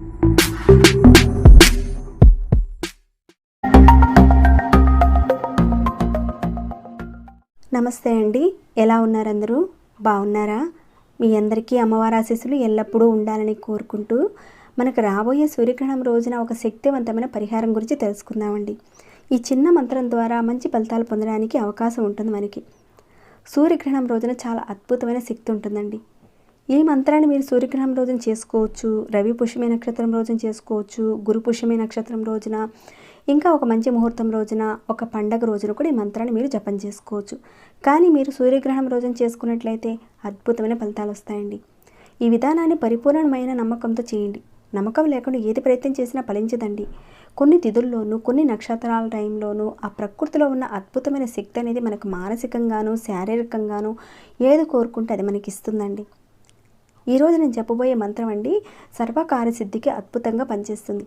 నమస్తే అండి. ఎలా ఉన్నారందరూ? బాగున్నారా? మీ అందరికీ అమ్మవారి ఆశీస్సులు ఎల్లప్పుడూ ఉండాలని కోరుకుంటూ మనకు రాబోయే సూర్యగ్రహణం రోజున ఒక శక్తివంతమైన పరిహారం గురించి తెలుసుకుందామండి. ఈ చిన్న మంత్రం ద్వారా మంచి ఫలితాలు పొందడానికి అవకాశం ఉంటుంది మనకి. సూర్యగ్రహణం రోజున చాలా అద్భుతమైన శక్తి ఉంటుందండి. ఈ మంత్రాన్ని మీరు సూర్యగ్రహం రోజున చేసుకోవచ్చు? రవి పుష్యమి నక్షత్రం రోజున చేసుకోవచ్చు గురు పుష్యమి నక్షత్రం రోజున ఇంకా ఒక మంచి ముహూర్తం రోజున ఒక పండగ రోజున కూడా ఈ మంత్రాన్ని మీరు జపం చేసుకోవచ్చు. కానీ మీరు సూర్యగ్రహణం రోజున చేసుకున్నట్లయితే అద్భుతమైన ఫలితాలు వస్తాయండి. ఈ విధానాన్ని పరిపూర్ణమైన నమ్మకంతో చేయండి. నమ్మకం లేకుండా ఏది ప్రయత్నం చేసినా ఫలించదండి. కొన్ని తిథుల్లోనూ కొన్ని నక్షత్రాల టైంలోనూ ఆ ప్రకృతిలో ఉన్న అద్భుతమైన శక్తి అనేది మనకు మానసికంగాను శారీరకంగాను ఏది కోరుకుంటే అది మనకి ఇస్తుందండి. ఈరోజు నేను చెప్పబోయే మంత్రం అండి సర్వకార్యసిద్ధికి అద్భుతంగా పనిచేస్తుంది.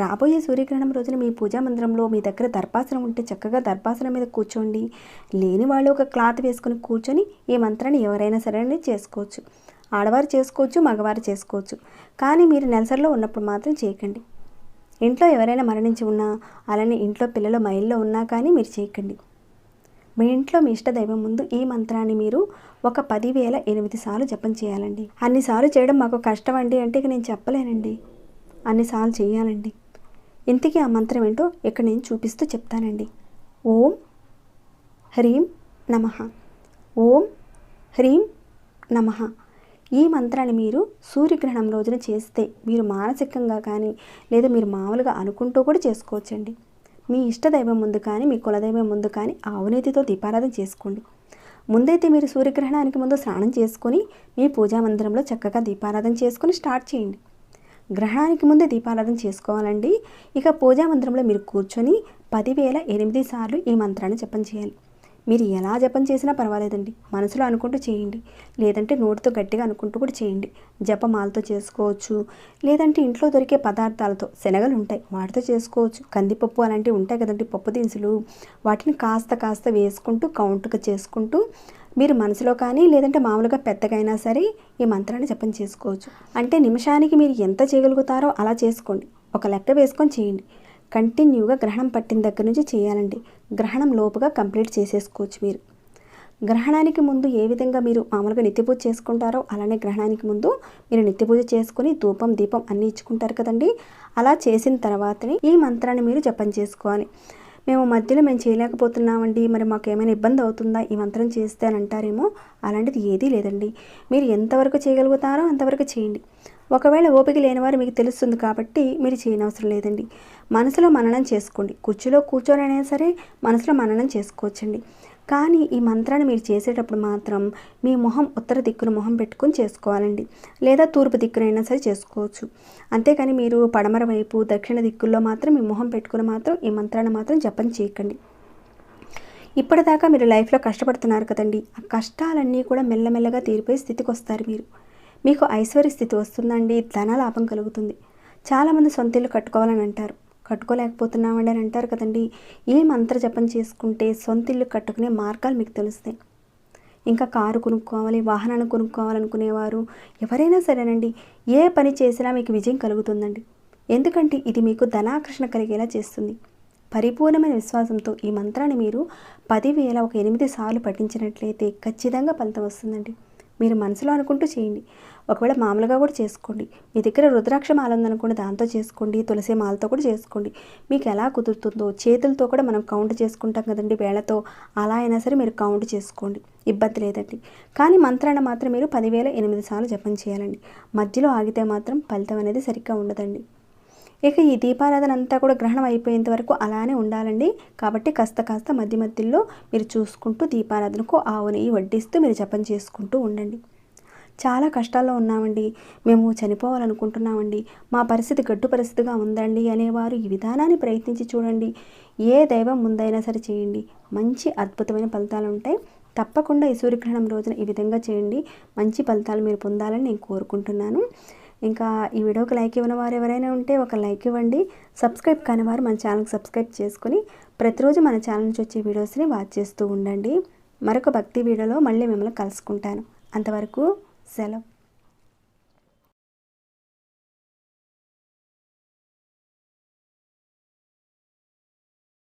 రాబోయే సూర్యగ్రహణం రోజున మీ పూజా మందిరంలో మీ దగ్గర దర్భాసనం ఉంటే చక్కగా దర్భాసనం మీద కూర్చోండి. లేని వాళ్ళు ఒక క్లాత్ వేసుకుని కూర్చొని ఈ మంత్రాన్ని ఎవరైనా సరే చేసుకోవచ్చు. ఆడవారు చేసుకోవచ్చు మగవారు చేసుకోవచ్చు. కానీ మీరు నెలసరిలో ఉన్నప్పుడు మాత్రం చేయకండి. ఇంట్లో ఎవరైనా మరణించి ఉన్నా అలానే ఇంట్లో పిల్లలు మైల్లో ఉన్నా కానీ మీరు చేయకండి. మీ ఇంట్లో మీ ఇష్ట దైవం ముందు ఈ మంత్రాన్ని మీరు ఒక పదివేల ఎనిమిది సార్లు జపం చేయాలండి. అన్నిసార్లు చేయడం మాకు కష్టం అండి అంటే ఇక నేను చెప్పలేనండి. అన్నిసార్లు చేయాలండి. ఇంతకీ ఆ మంత్రం ఏంటో ఇక్కడ నేను చూపిస్తూ చెప్తానండి. ఓం హ్రీం నమ. ఓం హ్రీం నమ. ఈ మంత్రాన్ని మీరు సూర్యగ్రహణం రోజున చేస్తే మీరు మానసికంగా కానీ లేదా మీరు మామూలుగా అనుకుంటూ కూడా చేసుకోవచ్చండి. మీ ఇష్టదైవం ముందు కానీ మీ కులదైవం ముందు కానీ ఆవునేతితో దీపారాధన చేసుకోండి. ముందైతే మీరు సూర్యగ్రహణానికి ముందు స్నానం చేసుకొని మీ పూజా మందిరంలో చక్కగా దీపారాధన చేసుకొని స్టార్ట్ చేయండి. గ్రహణానికి ముందే దీపారాధన చేసుకోవాలండి. ఇక పూజా మందిరంలో మీరు కూర్చొని పదివేల ఎనిమిది సార్లు ఈ మంత్రాన్ని జపం చేయాలి. మీరు ఎలా జపం చేసినా పర్వాలేదండి. మనసులో అనుకుంటూ చేయండి. లేదంటే నోటితో గట్టిగా అనుకుంటూ కూడా చేయండి. జపమాలతో చేసుకోవచ్చు. లేదంటే ఇంట్లో దొరికే పదార్థాలతో శనగలు ఉంటాయి. వాటితో చేసుకోవచ్చు. కందిపప్పు అలాంటివి ఉంటాయి కదండి. పప్పు దినుసులు. వాటిని కాస్త కాస్త వేసుకుంటూ కౌంట్గా చేసుకుంటూ మీరు మనసులో కానీ లేదంటే మామూలుగా పెద్దగైనా సరే ఈ మంత్రాన్ని జపం చేసుకోవచ్చు. అంటే నిమిషానికి మీరు ఎంత చేయగలుగుతారో అలా చేసుకోండి. ఒక లెక్క వేసుకొని చేయండి. కంటిన్యూగా గ్రహణం పట్టిన దగ్గర నుంచి చేయాలండి. గ్రహణం లోపుగా కంప్లీట్ చేసేసుకోవచ్చు మీరు. గ్రహణానికి ముందు ఏ విధంగా మీరు మామూలుగా నిత్యపూజ చేసుకుంటారో అలానే గ్రహణానికి ముందు మీరు నిత్యపూజ చేసుకుని ధూపం దీపం అన్నీ ఇచ్చుకుంటారు కదండి. అలా చేసిన తర్వాతనే ఈ మంత్రాన్ని మీరు జపం చేసుకోవాలి. మేము మధ్యలో మేము చేయలేకపోతున్నామండి మరి మాకు ఏమైనా ఇబ్బంది అవుతుందా ఈ మంత్రం చేస్తే అని అంటారేమో అలాంటిది ఏదీ లేదండి. మీరు ఎంతవరకు చేయగలుగుతారో అంతవరకు చేయండి. ఒకవేళ ఓపిక లేనివారు మీకు తెలుస్తుంది కాబట్టి మీరు చేయనవసరం లేదండి. మనసులో మననం చేసుకోండి. కుర్చీలో కూర్చోనైనా సరే మనసులో మననం చేసుకోవచ్చండి. కానీ ఈ మంత్రాన్ని మీరు చేసేటప్పుడు మాత్రం మీ మొహం ఉత్తర దిక్కున మొహం పెట్టుకుని చేసుకోవాలండి. లేదా తూర్పు దిక్కునైనా సరే చేసుకోవచ్చు. అంతేకాని మీరు పడమర వైపు దక్షిణ దిక్కుల్లో మాత్రం మీ మొహం పెట్టుకుని మాత్రం ఈ మంత్రాన్ని మాత్రం జపం చేయకండి. ఇప్పటిదాకా మీరు లైఫ్లో కష్టపడుతున్నారు కదండి. ఆ కష్టాలన్నీ కూడా మెల్లమెల్లగా తీరిపోయే స్థితికి వస్తారు మీరు. మీకు ఐశ్వర్య స్థితి వస్తుందండి ధన లాభం కలుగుతుంది. చాలామంది సొంత ఇల్లు కట్టుకోవాలని అంటారు. కట్టుకోలేకపోతున్నామండి అని అంటారు కదండి. ఈ మంత్ర జపం చేసుకుంటే సొంత ఇల్లు కట్టుకునే మార్గాలు మీకు తెలుస్తాయి. ఇంకా కారు కొనుక్కోవాలి వాహనాన్ని కొనుక్కోవాలనుకునేవారు ఎవరైనా సరేనండి. ఏ పని చేసినా మీకు విజయం కలుగుతుందండి. ఎందుకంటే ఇది మీకు ధనాకర్షణ కలిగేలా చేస్తుంది. పరిపూర్ణమైన విశ్వాసంతో ఈ మంత్రాన్ని మీరు పదివేల ఒక ఎనిమిది సార్లు పఠించినట్లయితే ఖచ్చితంగా ఫలితం వస్తుందండి. మీరు మనసులో అనుకుంటూ చేయండి. ఒకవేళ మామూలుగా కూడా చేసుకోండి. మీ దగ్గర రుద్రాక్ష మాల ఉందనుకోండి దాంతో చేసుకోండి. తులసి మాలతో కూడా చేసుకోండి. మీకు ఎలా కుదురుతుందో చేతులతో కూడా మనం కౌంట్ చేసుకుంటాం కదండి వేళతో అలా అయినా సరే మీరు కౌంట్ చేసుకోండి. ఇబ్బంది లేదండి. కానీ మంత్రాన్ని మాత్రం మీరు పదివేల ఎనిమిది సార్లు జపం చేయాలండి. మధ్యలో ఆగితే మాత్రం ఫలితం అనేది సరిగ్గా ఉండదండి. ఇక ఈ దీపారాధన అంతా కూడా గ్రహణం అయిపోయేంత వరకు అలానే ఉండాలండి. కాబట్టి కాస్త కాస్త మధ్య మధ్యలో మీరు చూసుకుంటూ దీపారాధనకు ఆవు నెయ్యి వడ్డిస్తూ మీరు జపం చేసుకుంటూ ఉండండి. చాలా కష్టాల్లో ఉన్నామండి. మేము చనిపోవాలనుకుంటున్నామండి. మా పరిస్థితి గడ్డు పరిస్థితిగా ఉందండి అనేవారు ఈ విధానాన్ని ప్రయత్నించి చూడండి. ఏ దైవం ముందైనా సరే చేయండి. మంచి అద్భుతమైన ఫలితాలు ఉంటాయి. తప్పకుండా ఈ సూర్యగ్రహణం రోజున ఈ విధంగా చేయండి. మంచి ఫలితాలు మీరు పొందాలని నేను కోరుకుంటున్నాను. ఇంకా ఈ వీడియోకి లైక్ ఇవ్వని వారు ఎవరైనా ఉంటే ఒక లైక్ ఇవ్వండి. సబ్స్క్రైబ్ కాని వారు మన ఛానల్కి సబ్స్క్రైబ్ చేసుకుని ప్రతిరోజు మన ఛానల్ నుంచి వచ్చే వీడియోస్ని వాచ్ చేస్తూ ఉండండి. మరొక భక్తి వీడియోలో మళ్ళీ మిమ్మల్ని కలుసుకుంటాను. అంతవరకు సెలవు.